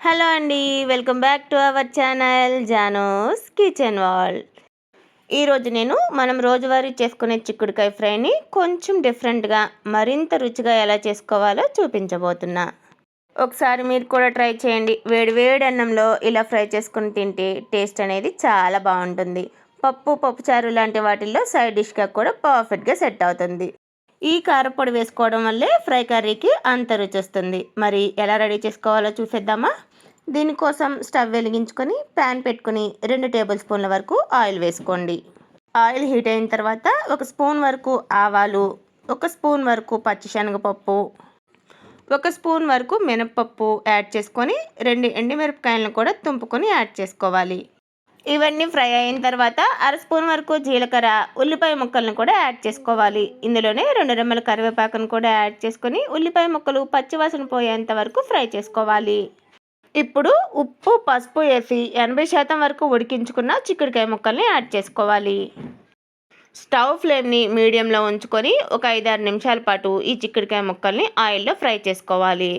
Hello అండి welcome back to our channel Jano's kitchen wall. ఈరోజు నేను మనం రోజువారీ చేసుకునే చిక్కుడుకాయ ఫ్రైని కొంచెం డిఫరెంట్గా మరింత రుచిగా ఎలా చేసుకోవాలో చూపించబోతున్నా. ఒకసారి మీరు కూడా ట్రై చేయండి. వేడి వేడి అన్నంలో ఇలా ఫ్రై చేసుకుని తింటే టేస్ట్ అనేది చాలా బాగుంటుంది. పప్పు పప్పుచారు లాంటి వాటిల్లో సైడ్ డిష్గా కూడా పర్ఫెక్ట్గా సెట్ అవుతుంది. ఈ కారపొడి వేసుకోవడం వల్లే ఫ్రై కర్రీకి అంత రుచి వస్తుంది. మరి ఎలా రెడీ చేసుకోవాలో చూసేద్దామా? దీనికోసం స్టవ్ వెలిగించుకొని ప్యాన్ పెట్టుకుని రెండు టేబుల్ స్పూన్ల వరకు ఆయిల్ వేసుకోండి. ఆయిల్ హీట్ అయిన తర్వాత ఒక స్పూన్ వరకు ఆవాలు ఒక స్పూన్ వరకు పచ్చిశనగపప్పు ఒక స్పూన్ వరకు మినప్పప్పు యాడ్ చేసుకొని రెండు ఎండుమిరపకాయలను కూడా తుంపుకొని యాడ్ చేసుకోవాలి. ఇవన్నీ ఫ్రై అయిన తర్వాత అర స్పూన్ వరకు జీలకర్ర ఉల్లిపాయ ముక్కలను కూడా యాడ్ చేసుకోవాలి. ఇందులోనే రెండు రెమ్మల కరివేపాకును కూడా యాడ్ చేసుకొని ఉల్లిపాయ ముక్కలు పచ్చివాసన పోయేంత వరకు ఫ్రై చేసుకోవాలి. ఇప్పుడు ఉప్పు పసుపు వేసి ఎనభై శాతం వరకు ఉడికించుకున్న చిక్కుడుకాయ ముక్కల్ని యాడ్ చేసుకోవాలి. స్టవ్ ఫ్లేమ్ని మీడియంలో ఉంచుకొని ఒక ఐదారు నిమిషాల పాటు ఈ చిక్కుడుకాయ ముక్కల్ని ఆయిల్లో ఫ్రై చేసుకోవాలి.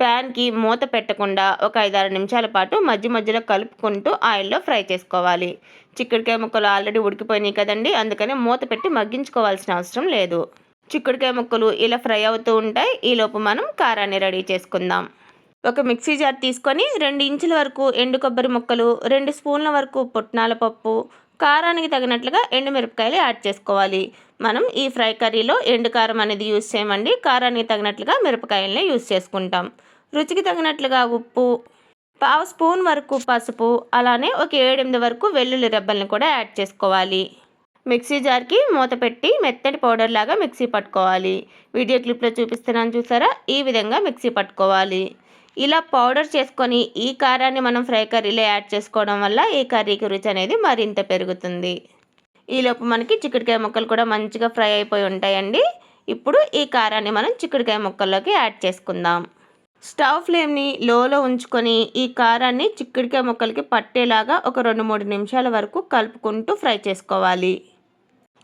ప్యాన్కి మూత పెట్టకుండా ఒక ఐదారు నిమిషాల పాటు మధ్య మధ్యలో కలుపుకుంటూ ఆయిల్లో ఫ్రై చేసుకోవాలి. చిక్కుడుకాయ ముక్కలు ఆల్రెడీ ఉడికిపోయినాయి కదండి అందుకని మూత పెట్టి మగ్గించుకోవాల్సిన అవసరం లేదు. చిక్కుడుకాయ ముక్కలు ఇలా ఫ్రై అవుతూ ఉంటాయి ఈలోపు మనం కారాన్ని రెడీ చేసుకుందాం. ఒక మిక్సీ జార్ తీసుకొని రెండు ఇంచుల వరకు ఎండు కొబ్బరి ముక్కలు రెండు స్పూన్ల వరకు పుట్నాల పప్పు కారానికి తగినట్లుగా ఎండుమిరపకాయలు యాడ్ చేసుకోవాలి. మనం ఈ ఫ్రై కర్రీలో ఎండు కారం అనేది యూస్ చేయమండి. కారానికి తగినట్లుగా మిరపకాయలనే యూజ్ చేసుకుంటాం. రుచికి తగినట్లుగా ఉప్పు పావు స్పూన్ వరకు పసుపు అలానే ఒక ఏడెనిమిది వరకు వెల్లుల్లి రెబ్బల్ని కూడా యాడ్ చేసుకోవాలి. మిక్సీ జార్కి మూత పెట్టి మెత్తటి పౌడర్ లాగా మిక్సీ పట్టుకోవాలి. వీడియో క్లిప్లో చూపిస్తున్నాను చూసారా? ఈ విధంగా మిక్సీ పట్టుకోవాలి. ఇలా పౌడర్ చేసుకొని ఈ కారాన్ని మనం ఫ్రై కర్రీలో యాడ్ చేసుకోవడం వల్ల ఈ కర్రీకి రుచి అనేది మరింత పెరుగుతుంది. ఈలోపు మనకి చిక్కుడుకాయ ముక్కలు కూడా మంచిగా ఫ్రై అయిపోయి ఉంటాయండి. ఇప్పుడు ఈ కారాన్ని మనం చిక్కుడుకాయ ముక్కల్లోకి యాడ్ చేసుకుందాం. స్టవ్ ఫ్లేమ్ని లోలో ఉంచుకొని ఈ కారాన్ని చిక్కుడుకాయ ముక్కలకి పట్టేలాగా ఒక రెండు మూడు నిమిషాల వరకు కలుపుకుంటూ ఫ్రై చేసుకోవాలి.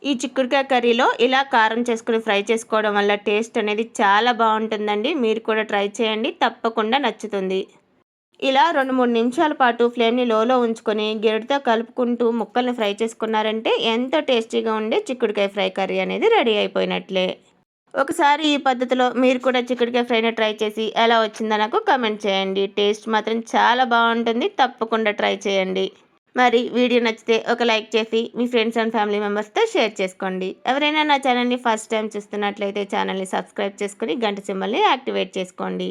ఈ చిక్కుడుకాయ కర్రీలో ఇలా కారం చేసుకుని ఫ్రై చేసుకోవడం వల్ల టేస్ట్ అనేది చాలా బాగుంటుందండి. మీరు కూడా ట్రై చేయండి. తప్పకుండా నచ్చుతుంది. ఇలా రెండు మూడు నిమిషాల పాటు ఫ్లేమ్ని లోలో ఉంచుకొని గిరటితో కలుపుకుంటూ ముక్కల్ని ఫ్రై చేసుకున్నారంటే ఎంతో టేస్టీగా ఉండే చిక్కుడుకాయ ఫ్రై కర్రీ అనేది రెడీ అయిపోయినట్లే. ఒకసారి ఈ పద్ధతిలో మీరు కూడా చిక్కుడుకాయ ఫ్రైని ట్రై చేసి ఎలా వచ్చిందో నాకు కమెంట్ చేయండి. టేస్ట్ మాత్రం చాలా బాగుంటుంది. తప్పకుండా ట్రై చేయండి. మరి వీడియో నచ్చితే ఒక లైక్ చేసి మీ ఫ్రెండ్స్ అండ్ ఫ్యామిలీ మెంబర్స్తో షేర్ చేసుకోండి. ఎవరైనా నా ఛానల్ని ఫస్ట్ టైం చూస్తున్నట్లయితే ఛానల్ని సబ్స్క్రైబ్ చేసుకుని గంట సింబల్ని యాక్టివేట్ చేసుకోండి.